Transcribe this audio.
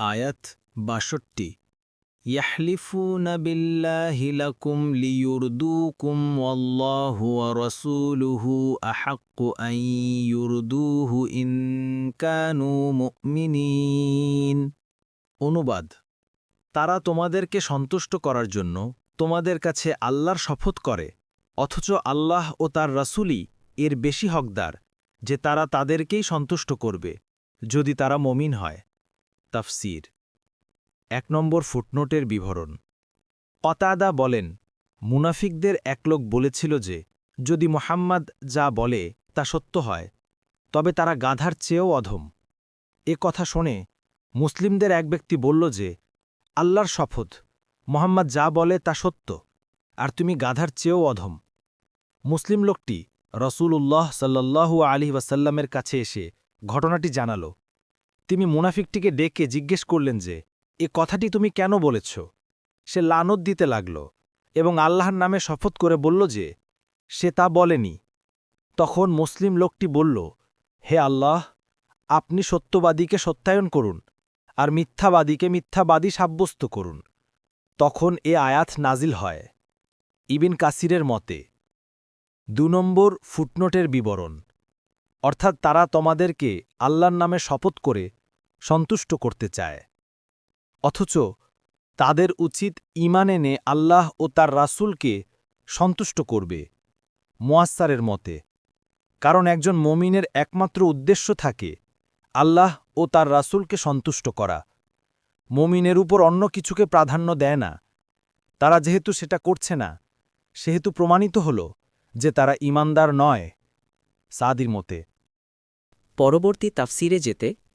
আয়াত বাষট্টি। ইয়াহলিফুনা বিল্লাহি লাকুম লিয়ুরদুকুম ওয়াল্লাহু ওয়া রাসূলুহু আহাক্কু আন ইউরদুহু ইন কানু মুমিনিন। অনুবাদ, তারা তোমাদেরকে সন্তুষ্ট করার জন্য তোমাদের কাছে আল্লাহর শপথ করে, অথচ আল্লাহ ও তার রাসূলই এর বেশি হকদার, যে তারা তাদেরকেই সন্তুষ্ট করবে, যদি তারা মমিন হয়। তাফসির। এক নম্বর ফুটনোটের বিবরণ। কতাদা বলেন, মুনাফিকদের এক লোক বলেছিল যে, যদি মোহাম্মদ যা বলে তা সত্য হয়, তবে তারা গাধার চেয়েও অধম। এ কথা শোনে মুসলিমদের এক ব্যক্তি বলল যে, আল্লাহর শপথ, মোহাম্মদ যা বলে তা সত্য, আর তুমি গাধার চেয়েও অধম। মুসলিম লোকটি রসুল উল্লাহ সাল্লাল্লাহু আলী ওয়াসাল্লামের কাছে এসে ঘটনাটি জানাল। তিনি মুনাফিকটিকে ডেকে জিজ্ঞেস করলেন যে, এ কথাটি তুমি কেন বলেছ? সে লানত দিতে লাগল এবং আল্লাহর নামে শপথ করে বলল যে, সে তা বলেনি। তখন মুসলিম লোকটি বলল, হে আল্লাহ, আপনি সত্যবাদীকে সত্যায়ন করুন আর মিথ্যাবাদীকে মিথ্যাবাদী সাব্যস্ত করুন। তখন এ আয়াত নাজিল হয় ইবিন কাসিরের মতে। দু নম্বর ফুটনোটের বিবরণ। অর্থাৎ তারা তোমাদেরকে আল্লাহর নামে শপথ করে সন্তুষ্ট করতে চায়। অথচ তাদের উচিত ইমান এনে আল্লাহ ও তার রাসূলকে সন্তুষ্ট করবে মোয়াস্সারের মতে। কারণ একজন মমিনের একমাত্র উদ্দেশ্য থাকে আল্লাহ ও তার রাসূলকে সন্তুষ্ট করা। মমিনের উপর অন্য কিছুকে প্রাধান্য দেয় না। তারা যেহেতু সেটা করছে না, সেহেতু প্রমাণিত হল যে তারা ইমানদার নয়, সাদির মতে। পরবর্তী তাফসিরে যেতে